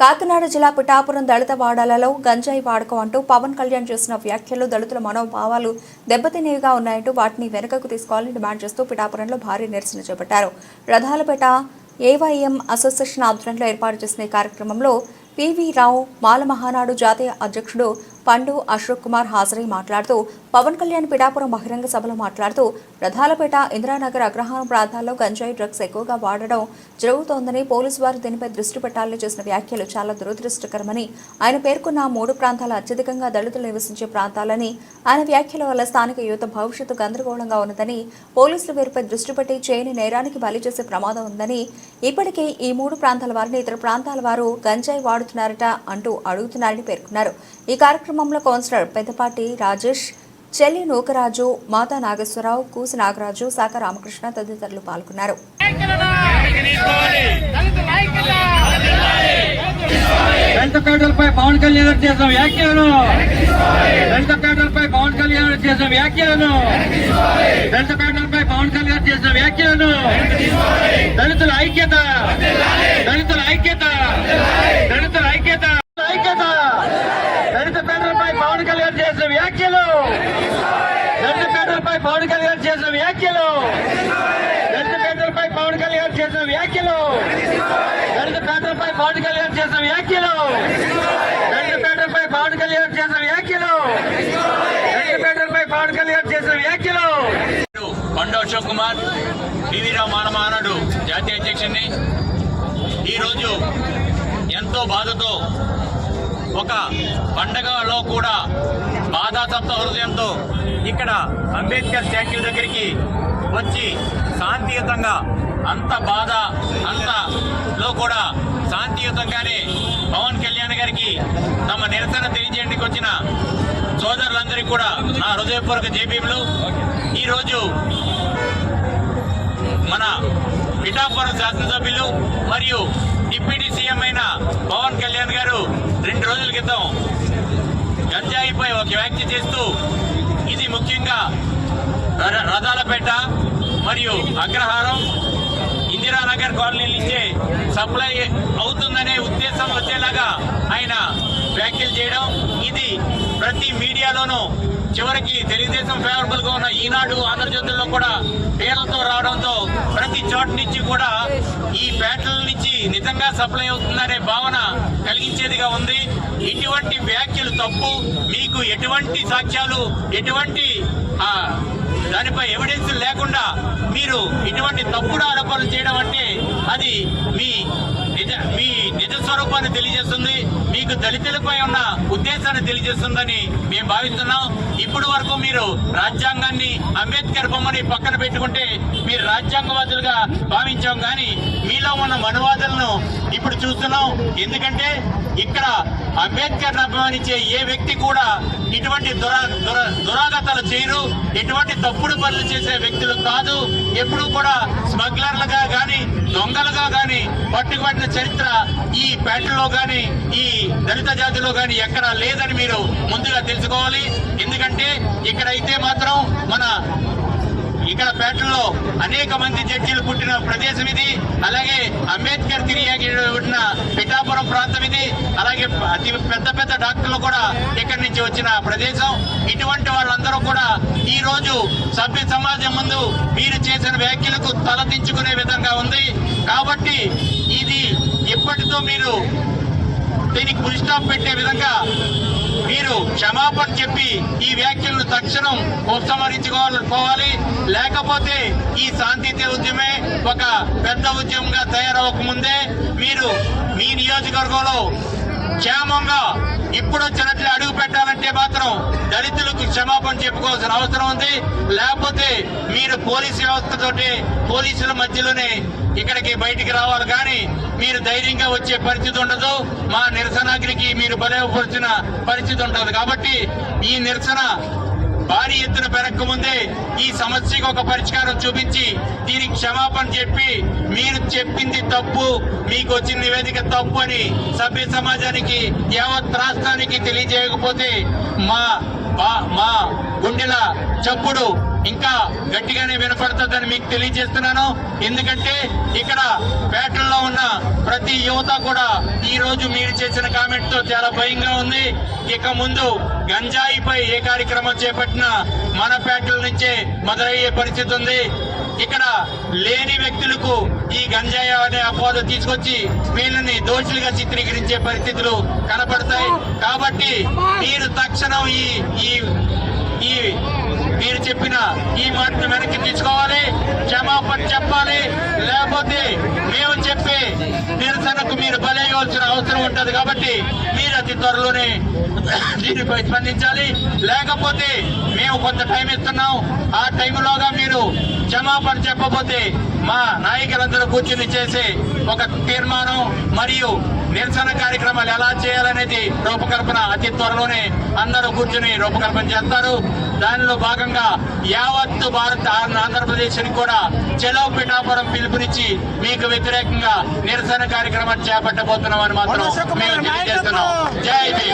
కాకినాడ జిల్లా పిఠాపురం దళిత వాడాలలో గంజాయి వాడకం అంటూ పవన్ కళ్యాణ్ చేసిన వ్యాఖ్యలు దళితుల మనోభావాలు దెబ్బతినేవిగా ఉన్నాయంటూ వాటిని వెనుకకు తీసుకోవాలని డిమాండ్ చేస్తూ పిఠాపురంలో భారీ నిరసన చేపట్టారు. రథాలపేట ఏవైఎం అసోసియేషన్ ఆధ్వర్యంలో ఏర్పాటు చేసిన ఈ కార్యక్రమంలో పివి రావు మాల మహానాడు జాతీయ అధ్యక్షుడు పండు అశోక్ కుమార్ హాజరై మాట్లాడుతూ పవన్ కళ్యాణ్ పిఠాపురం బహిరంగ సభలో మాట్లాడుతూ రథాలపేట ఇందిరానగర్ అగ్రహారం ప్రాంతాల్లో గంజాయి డ్రగ్స్ ఎక్కువగా వాడడం జరుగుతోందని పోలీసు వారు దీనిపై దృష్టి పెట్టాలని చేసిన వ్యాఖ్యలు చాలా దురదృష్టకరమని ఆయన పేర్కొన్న మూడు ప్రాంతాలు అత్యధికంగా దళితులు నివసించే ప్రాంతాలని ఆయన వ్యాఖ్యల వల్ల స్థానిక యువత భవిష్యత్తు గందరగోళంగా ఉన్నదని పోలీసులు వీరిపై దృష్టి పెట్టి చేయని నేరానికి బలి చేసే ప్రమాదం ఉందని ఇప్పటికే ఈ మూడు ప్రాంతాల వారిని ఇతర ప్రాంతాల వారు గంజాయి వాడుతున్నారట అంటూ అడుగుతున్నారని పేర్కొన్నారు. ఈ కార్యక్రమంలో కౌన్సిలర్ పెద్దపాటి రాజేష్ చెల్లి నూకరాజు మాతా నాగేశ్వరరావు కూసి నాగరాజు శాఖ రామకృష్ణ తదితరులు పాల్గొన్నారు. దళిత పేదలపై పవన్ కళ్యాణ్ గారు చేసిన వ్యాఖ్యలను దళిత పేదలపై పవన్ కళ్యాణ్ గారు చేసిన వ్యాఖ్యలను దళిత పేదలపై పవన్ కళ్యాణ్ గారు చేసిన వ్యాఖ్యలను దళితుల ఐక్యత. దళితుల ఐక్యత ఐక్యత దళిత పేదలపై పవన్ కళ్యాణ్ చేసిన వ్యాఖ్యలు పై పవన్ కళ్యాణ్ చేసిన వ్యాఖ్యలు. దళిత పేదలపై పవన్ కళ్యాణ్ చేసిన వ్యాఖ్యలు. దళిత పేదలపై పవన్ కళ్యాణ్ చేసిన వ్యాఖ్యలు. దళిత పేదలపై పవన్ కళ్యాణ్ చేసిన వ్యాఖ్యలు. దళిత పేదలపై పవన్ కళ్యాణ్ చేసిన వ్యాఖ్యలు. కొండ అశోక్ కుమార్ టీవీరావు మానవ మహానాడు జాతీయ అధ్యక్షుడిని. ఈరోజు ఎంతో బాధతో ఒక పండగలో కూడా బాధాతత్వ హృదయంతో ఇక్కడ అంబేద్కర్ స్టాచ్యూ దగ్గరికి వచ్చి శాంతియుతంగా అంత బాధ అంతలో కూడా శాంతియుతంగానే పవన్ కళ్యాణ్ గారికి తమ నిరసన తెలియజేయడానికి వచ్చిన సోదరులందరికీ కూడా నా హృదయపూర్వక జేబీలు ఈరోజు మన పిఠాపురం శాసనసభ్యులు మరియు డిప్యూటీ సీఎం అయిన పవన్ కళ్యాణ్ గారు రెండు రోజుల క్రితం గంజాయిపై ఒక వ్యాఖ్య చేస్తూ ఇది ముఖ్యంగా ర- రథాలపేట మరియు అగ్రహారం ఇందిరానగర్ కాలనీలు నుంచే సప్లై అవుతుందనే ఉద్దేశం వచ్చేలాగా ఆయన వ్యాఖ్యలు చేయడం. ఇది ప్రతి మీడియాలోనూ చివరికి తెలుగుదేశం ఫేవరబుల్గా ఉన్న ఈనాడు ఆంధ్రజ్యోతుల్లో కూడా పేర్లతో రావడంతో ప్రతి చోటు నుంచి కూడా ఈ పేటల నుంచి నిజంగా సప్లై అవుతుందనే భావన కలిగించేదిగా ఉంది. ఇటువంటి వ్యాఖ్యలు తప్పు. మీకు ఎటువంటి సాక్ష్యాలు ఎటువంటి దానిపై ఎవిడెన్స్ లేకుండా మీరు ఇటువంటి తప్పుడు ఆరోపణలు చేయడం అంటే అది మీ నిజ మీ నిజ స్వరూపాన్ని తెలియజేస్తుంది. మీకు దళితులపై ఉన్న ఉద్దేశాన్ని తెలియజేస్తుందని మేము భావిస్తున్నాం. ఇప్పటి వరకు మీరు రాజ్యాంగాన్ని అంబేద్కర్ బొమ్మని పక్కన పెట్టుకుంటే మీరు రాజ్యాంగవాదులుగా భావించాం. కానీ మీలో ఉన్న మనువాదులను ఇప్పుడు చూస్తున్నాం. ఎందుకంటే ఇక్కడ అంబేద్కర్ అభిమానించే ఏ వ్యక్తి కూడా ఇటువంటి దురా దుర దురాగతాలు చేయరు. ఎటువంటి తప్పుడు పనులు చేసే వ్యక్తులు కాదు. ఎప్పుడు కూడా స్మగ్లర్లుగా కానీ దొంగలుగా కానీ పట్టుబడిన చరిత్ర ఈ పేటలో కానీ ఈ దళిత జాతిలో కానీ ఎక్కడా లేదని మీరు ముందుగా తెలుసుకోవాలి. ఎందుకంటే ఇక్కడైతే మాత్రం మన ఇక్కడ పేటలో అనేక మంది జడ్జీలు పుట్టిన ప్రదేశం ఇది. అలాగే అంబేద్కర్ తిరిగి ఉన్న పిఠాపురం ప్రాంతం ఇది. అలాగే అతి పెద్ద పెద్ద డాక్టర్లు కూడా ఇక్కడి నుంచి వచ్చిన ప్రదేశం. ఇటువంటి వాళ్ళందరూ కూడా ఈ రోజు సభ్య సమాజం ముందు మీరు చేసిన వ్యాఖ్యలకు తలదించుకునే విధంగా ఉంది. కాబట్టి ఇది ఇప్పటితో మీరు దీనికి ఫుల్ స్టాప్ పెట్టే విధంగా మీరు క్షమాపణ చెప్పి ఈ వ్యాఖ్యలను తక్షణం ఉపసంహరించుకోవాలి. లేకపోతే ఈ శాంతియుత ఉద్యమే ఒక పెద్ద ఉద్యమంగా తయారవక ముందే మీరు మీ నియోజకవర్గంలో క్షేమంగా ఇప్పుడు వచ్చినట్లు అడుగు పెట్టాలంటే మాత్రం దళితులకు క్షమాపణ చెప్పుకోవాల్సిన అవసరం ఉంది. లేకపోతే మీరు పోలీసు వ్యవస్థతోటి పోలీసుల మధ్యలోనే ఇక్కడికి బయటికి రావాలి. కానీ మీరు ధైర్యంగా వచ్చే పరిస్థితి ఉండదు. మా నిరసనాగ్రికి మీరు బలపరిచిన పరిస్థితి ఉంటుంది. కాబట్టి ఈ నిరసన భారీ ఎత్తున పెరక్క ముందే ఈ సమస్యకు ఒక పరిష్కారం చూపించి దీనికి క్షమాపణ చెప్పి మీరు చెప్పింది తప్పు మీకు వచ్చిన నివేదిక తప్పు అని సభ్య సమాజానికి యావత్ రాష్ట్రానికి తెలియజేయకపోతే మా మా- మా గుండెల చప్పుడు ఇంకా గట్టిగానే వినపడుతుందని మీకు తెలియజేస్తున్నాను. ఎందుకంటే ఇక్కడ పేటల్లో ఉన్న ప్రతి యువత కూడా ఈ రోజు మీరు చేసిన కామెంట్తో చాలా భయంగా ఉంది. ఇక ముందు గంజాయిపై ఏ కార్యక్రమం చేపట్టినా మన పేటల నుంచే మొదలయ్యే పరిస్థితి ఉంది. ఇక్కడ లేని వ్యక్తులకు ఈ గంజాయి అనే అపోహ తీసుకొచ్చి వీళ్ళని దోషులుగా చిత్రీకరించే పరిస్థితులు కనపడతాయి. కాబట్టి మీరు తక్షణం ఈ ఈ ఈ మీరు చెప్పిన ఈ మాటను వెనక్కి తీసుకోవాలి క్షమాపణ చెప్పాలి. లేకపోతే మేము చెప్పే నిరసనకు మీరు బలయ్యవలసిన అవసరం ఉంటుంది కాబట్టి మీరు అతి త్వరలోనే దీనిపై స్పందించాలి. లేకపోతే మేము కొంత టైం ఇస్తున్నాం. ఆ టైంలోగా మీరు క్షమాపణ చెప్పబోతే మా నాయకులందరూ కూర్చుని చేసి ఒక తీర్మానం మరియు నిరసన కార్యక్రమాలు ఎలా చేయాలనేది రూపకల్పన అతి త్వరలోనే అందరూ కూర్చుని రూపకల్పన చేస్తారు. దానిలో భాగంగా యావత్తు భారత ఆంధ్రప్రదేశ్ని కూడా చెలో పిఠాపురం పిలుపునిచ్చి మీకు వ్యతిరేకంగా నిరసన కార్యక్రమాన్ని చేపట్టబోతున్నామని మాత్రం మేము తెలియజేస్తున్నాం. జై భీ